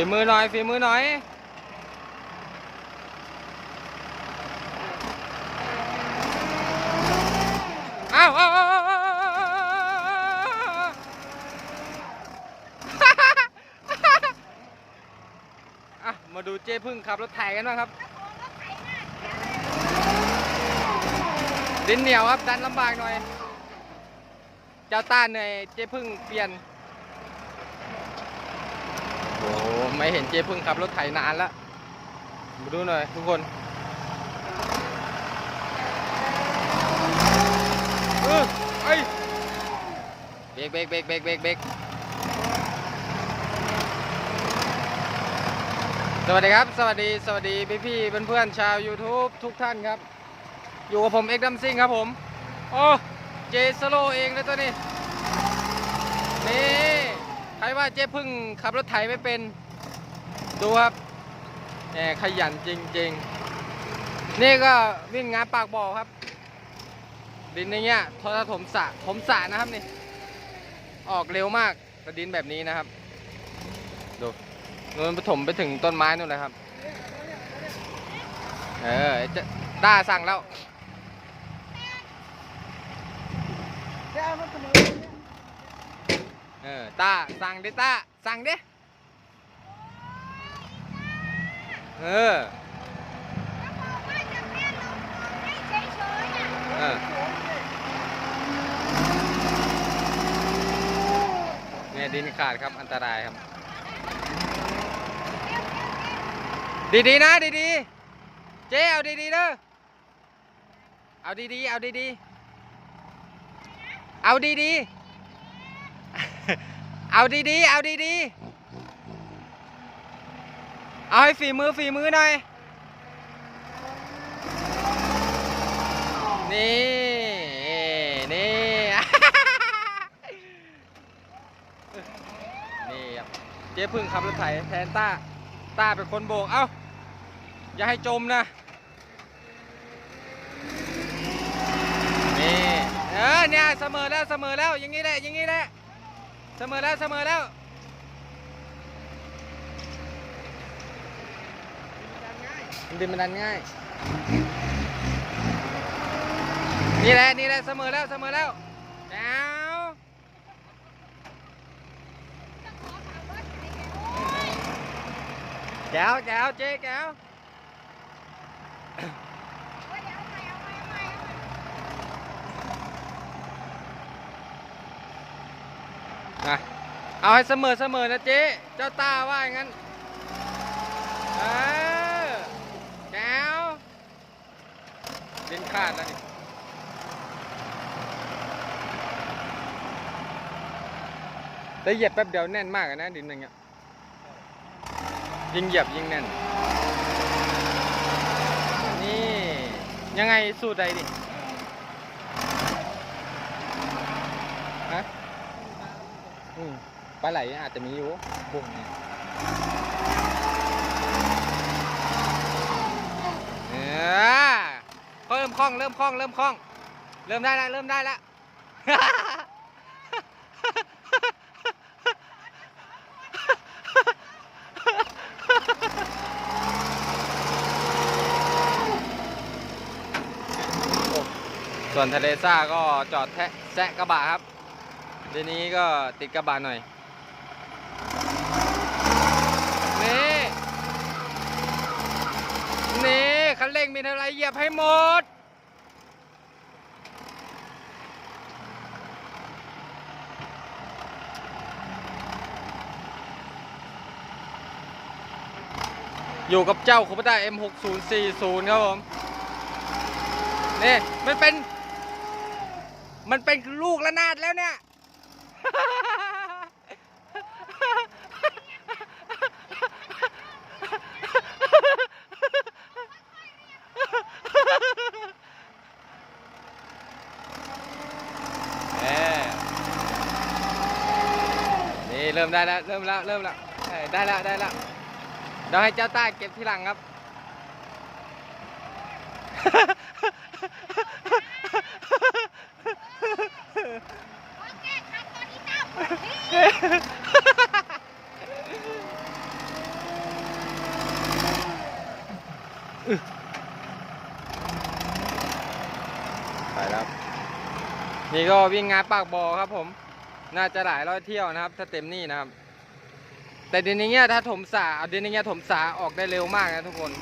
ฝีมือหน่อยฝีมือหน่อยอ้าวอ้าวอ้าวอ้าวอ้าอะมาดูเจ้พึ่งขับรถไถกันบ้างครับดินเหนียวครับดันลำบากหน่อย เจ้าต้านเหนื่อยเจ้พึ่งเปลี่ยน โอ้โห ไม่เห็นเจ้พึ่งขับรถไถนานแล้วมาดูหน่อยทุกคนเออไอเบรกเบรกเบรกเบรกเบรกเบรกสวัสดีครับ สวัสดี สวัสดีพี่พี่ๆเพื่อนชาว YouTube ทุกท่านครับ อยู่กับผมเอ็กดัมซิงครับผม โอ้เจสโลเองเลยตัวนี้ นี่ ใครว่าเจ๊พึ่งขับรถไถไม่เป็น ดูครับแหมขยันจริง ๆ นี่ก็วิ่งงานปากบ่อครับ ดินอย่างเงี้ยทอถมสระถมสระนะครับนี่ ออกเร็วมากแต่ดินแบบนี้นะครับ ดูนู่นไปถมไปถึงต้นไม้นู่นเลยครับ เออจะด้าสั่งแล้วเออตาสั่งดิตาสั่งดิ เออเออเนี่ยดินขาดครับอันตรายครับ ดีๆนะดีๆเจ๊เอาดีๆเด้อเอาดีๆเอาดีๆเอาดีๆเอาดีๆเอาดีๆ เอาให้ฝีมือฝีมือหน่อย นี่ นี่ นี่ครับ เจ๊พึ่งขับรถไถแทนต้า ต้าเป็นคนโบก เอ้า อย่าให้จมนะ นี่ เออ เนี่ย เสมอแล้ว เสมอแล้ว อย่างนี้แหละ อย่างนี้แหละ เสมอแล้ว เสมอแล้ว ดินมันดันง่าย นี่แหละ นี่แหละ เสมอแล้ว เสมอแล้วแก้วแก้วแก้วเจ๊แก้วเอาให้เสมอเสมอนะเจ๊ เจ้าตาว่าอย่างนั้นเออแก้ว ดินขาดแล้วนี่แต่เหยียบแป๊บเดียวแน่นมากนะดินอย่างเงี้ยยิงเหยียบยิงแน่น นี่ยังไงสูตรใดดิฮะอืมปลาไหลอาจจะมีอยู่บุ้งเนี่ยเออเริ่ม คล่อง เริ่มคล่อง เริ่มคล่อง เริ่มได้แล้วเริ่มได้แล้วส่วนทะเลซ่าก็จอดแทะแซะกระบะครับทีนี้ก็ติดกระบะหน่อยนี่นี่คันเร่งมีเท่าไรเหยียบให้หมด อยู่กับเจ้าคูปต้า M6040 ครับผมนี่มันเป็น มันเป็นลูกระนาดแล้วเนี่ย นี่เริ่มได้แล้ว เริ่มแล้ว เริ่มแล้ว ได้แล้ว ได้แล้ว เดี๋ยวให้เจ้าใต้เก็บที่หลังครับโช่ไปแล้วครับนี่ก็วิ่งงานปากบ่อครับผม น่าจะหลายร้อยเที่ยวนะครับ ถ้าเต็มนี่นะครับ แต่เดี๋ยวนี้ถ้าถมสาเอาเดี๋ยวนี้ถมสาออกได้เร็วมากนะทุกคน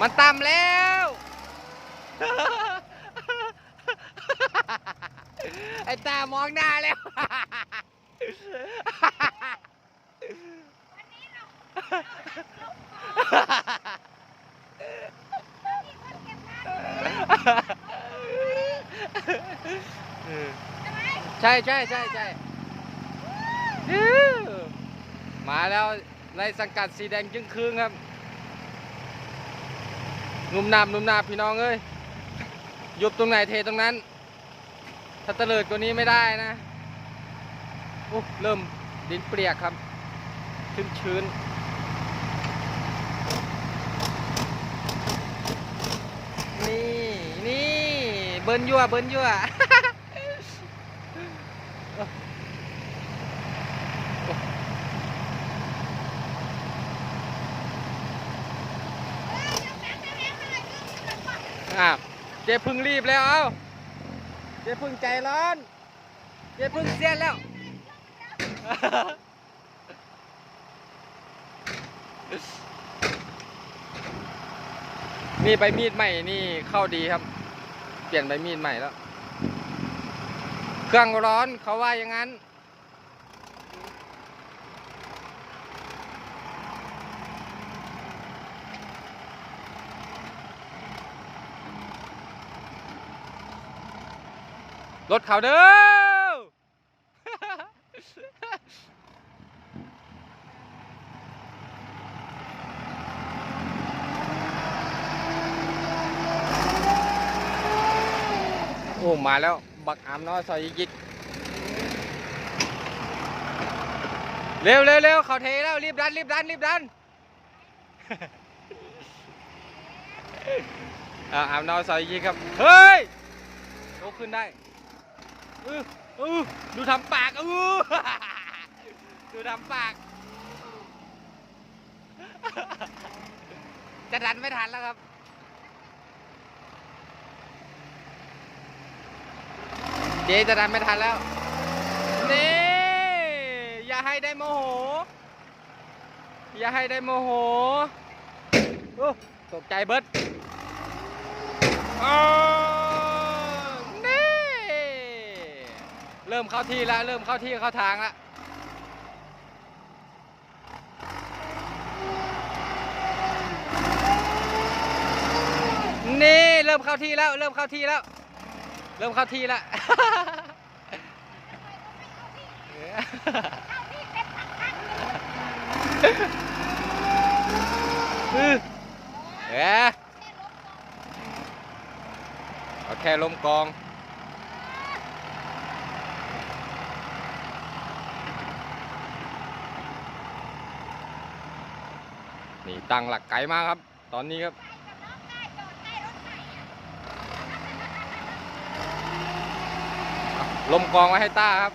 มันต่ำแล้ว ไอ้ตามองหน้าแล้ว ใช่ใช่ใช่ใช่ มาแล้วในสังกัดสีแดงจึงคืงครับหนุ่มนามหนุ่มนาพี่น้องเอ้ยหยุบตรงไหนเทตรงนั้น ถ้าเตลิดกว่านี้ไม่ได้นะอุ๊เริ่มดินเปียกครับชื้นชื้นนี่นี่เบิ้ลยั่วเบิ้ลยั่ว อ้าวเจ๊พึ่งรีบแล้ว เอ้า เจ๊พึ่งใจร้อน เจ๊พึ่งเสียนแล้ว นี่ใบมีดใหม่นี่เข้าดีครับ เปลี่ยนใบมีดใหม่แล้ว เครื่องร้อนเขาว่าอย่างนั้น รถเขาเด้อ โอ้ มาแล้ว บักอามน้อยซอยยิกเร็วเร็วเร็วเขาเทแล้ว รีบดัน รีบดัน รีบดันอ่าอามน้อยซอยยิกครับ เฮ้ยโตขึ้นได้ ออเออดูทำปากเออดูทำปาก จะดันไม่ทันแล้วครับเจ๊จะดันไม่ทันแล้ว นี่ อย่าให้ได้โมโห อย่าให้ได้โมโหตกใจเบิดอ้าวนี่ เริ่มเข้าที่แล้ว เริ่มเข้าที่เข้าทางแล้วนี่เริ่มเข้าที่แล้ว เริ่มเข้าที่แล้ว เริ่มเข้าที่แล้วเออแค่ลมกอง นี่ตั้งหลักไกลมากครับ ตอนนี้ครับลมกองไว้ให้ต้าครับ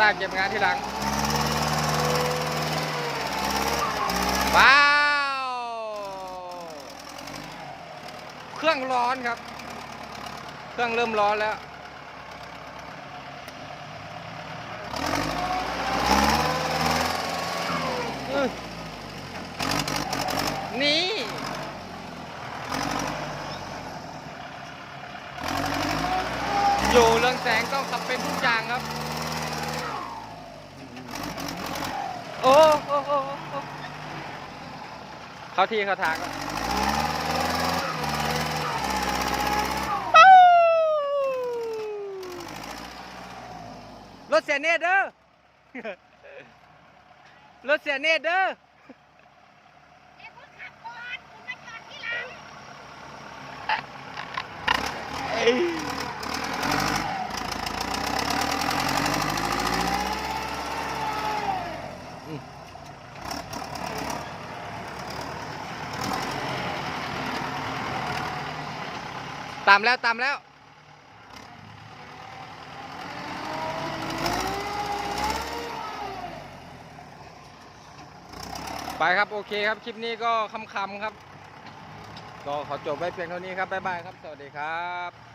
ต้าเก็บงานที่หลังว้าว เครื่องร้อนครับ เครื่องเริ่มร้อนแล้ว นี่ อยู่เรื่องแสงต้องขับเป็นทุกอย่างครับ โอ้โอ้โอ้เข้าที่เข้าทางครับปู๊รถเสียเนตเด้อรถเสียเนตเด้อ ตามแล้วตามแล้วไปครับโอเคครับคลิปนี้ก็คำๆครับ ก็ขอจบไว้เพียงเท่านี้ครับบ๊ายบายครับ สวัสดีครับ